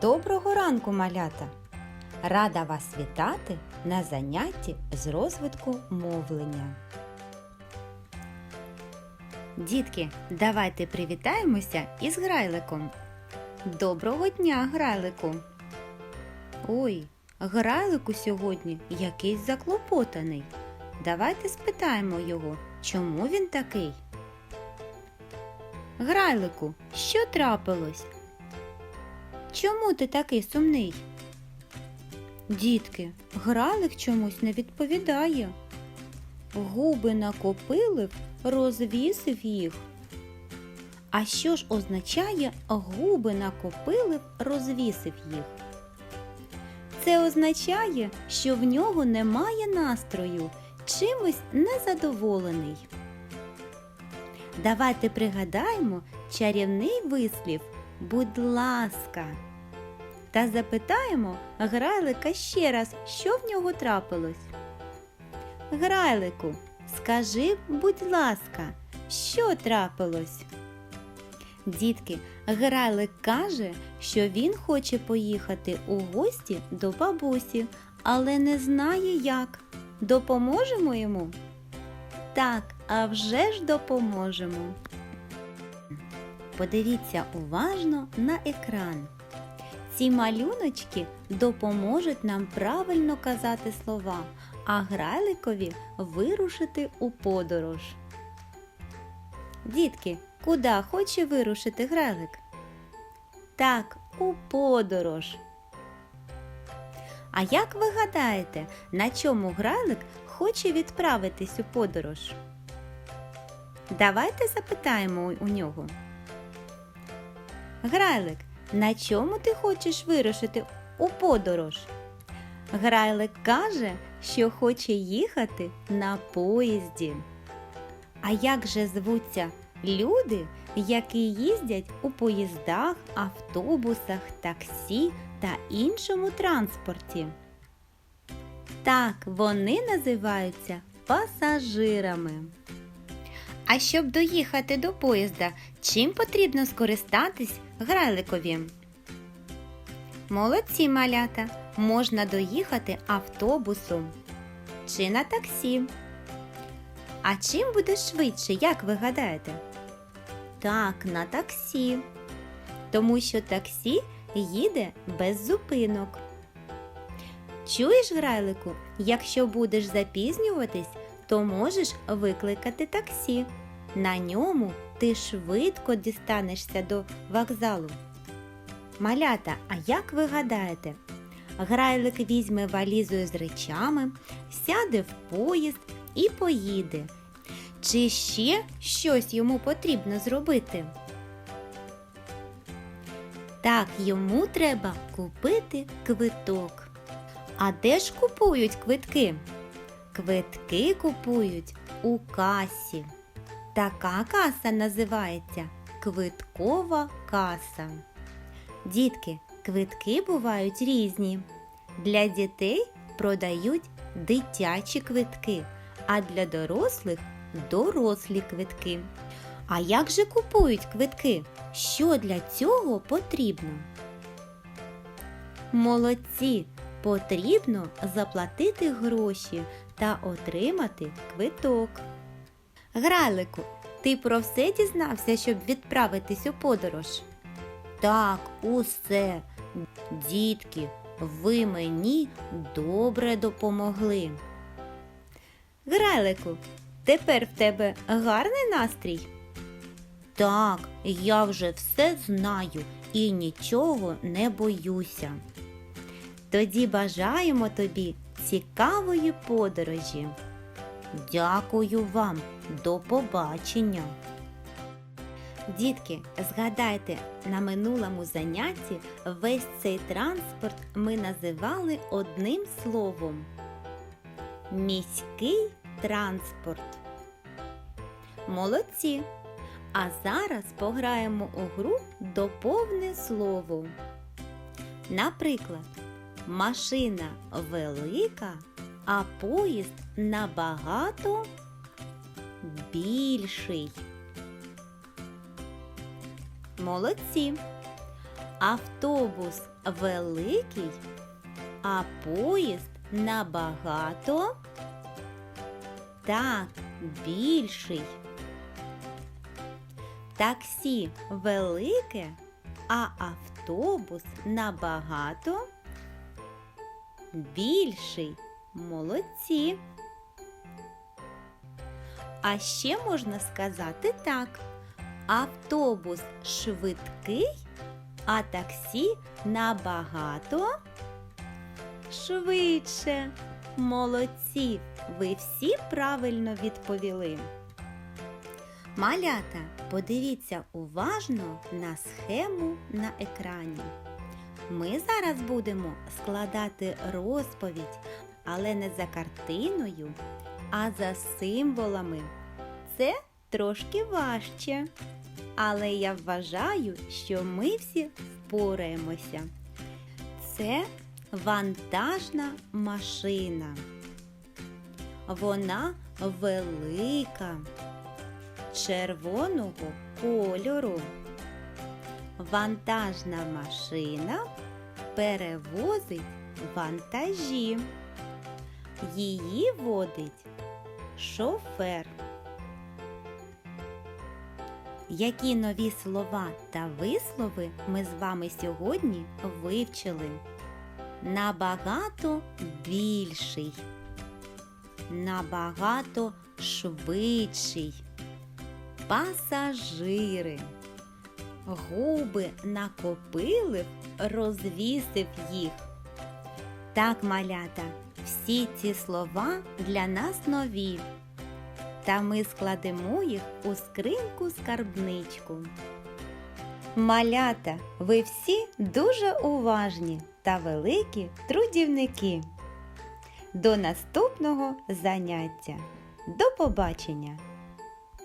Доброго ранку, малята! Рада вас вітати на занятті з розвитку мовлення. Дітки, давайте привітаємося із грайликом. Доброго дня, грайлику! Ой, грайлику сьогодні якийсь заклопотаний. Давайте спитаємо його, чому він такий. Грайлику, що трапилось? Чому ти такий сумний? Дітки, гралик чомусь не відповідає. Губи накопилив, розвісив їх. А що ж означає губи накопилив, розвісив їх? Це означає, що в нього немає настрою, чимось незадоволений. Давайте пригадаємо чарівний вислів Будь ласка. Та запитаємо Грайлика ще раз, що в нього трапилось. Грайлику, скажи, будь ласка, що трапилось? Дітки, Грайлик каже, що він хоче поїхати у гості до бабусі, але не знає як. Допоможемо йому? Так, а вже ж допоможемо. Подивіться уважно на екран. Ці малюночки допоможуть нам правильно казати слова, а грайликові вирушити у подорож. Дітки, куди хоче вирушити грайлик? Так, у подорож. А як ви гадаєте, на чому грайлик хоче відправитись у подорож? Давайте запитаємо у нього. Грайлик, на чому ти хочеш вирушити у подорож? Грайлик каже, що хоче їхати на поїзді. А як же звуться люди, які їздять у поїздах, автобусах, таксі та іншому транспорті? Так, вони називаються пасажирами. А щоб доїхати до поїзда, чим потрібно скористатись грайликові? Молодці малята! Можна доїхати автобусом чи на таксі. А чим буде швидше, як ви гадаєте? Так, на таксі. Тому що таксі їде без зупинок. Чуєш, грайлику, якщо будеш запізнюватись, то можеш викликати таксі. На ньому ти швидко дістанешся до вокзалу. Малята, а як ви гадаєте? Грайлик візьме валізою з речами, сяде в поїзд і поїде. Чи ще щось йому потрібно зробити? Так, йому треба купити квиток. А де ж купують квитки? Квитки купують у касі. Така каса називається квиткова каса. Дітки, квитки бувають різні. Для дітей продають дитячі квитки, а для дорослих дорослі квитки. А як же купують квитки? Що для цього потрібно? Молодці! Потрібно заплатити гроші та отримати квиток. Грайлику, ти про все дізнався, щоб відправитись у подорож? Так, усе. Дітки, ви мені добре допомогли. Грайлику, тепер в тебе гарний настрій? Так, я вже все знаю і нічого не боюся. Тоді бажаємо тобі цікавої подорожі. Дякую вам, до побачення. Дітки, згадайте, на минулому занятті весь цей транспорт ми називали одним словом міський транспорт. Молодці! А зараз пограємо у гру доповне слово. Наприклад, машина велика, а поїзд набагато більший. Молодці. Автобус великий, а поїзд набагато так більший. Таксі велике, а автобус набагато більший. Молодці. А ще можна сказати так: автобус швидкий, а таксі набагато швидше. Молодці! Ви всі правильно відповіли. Малята, подивіться уважно на схему на екрані. Ми зараз будемо складати розповідь, але не за картиною, а за символами. Це трошки важче. Але я вважаю, що ми всі впораємося. Це вантажна машина. Вона велика, червоного кольору. Вантажна машина перевозить вантажі. Її водить шофер. Які нові слова та вислови ми з вами сьогодні вивчили? Набагато більший, набагато швидший, пасажири, губи накопили, розвісив їх. Так, малята, всі ці слова для нас нові та ми складемо їх у скриньку скарбничку. Малята, ви всі дуже уважні та великі трудівники. До наступного заняття. До побачення!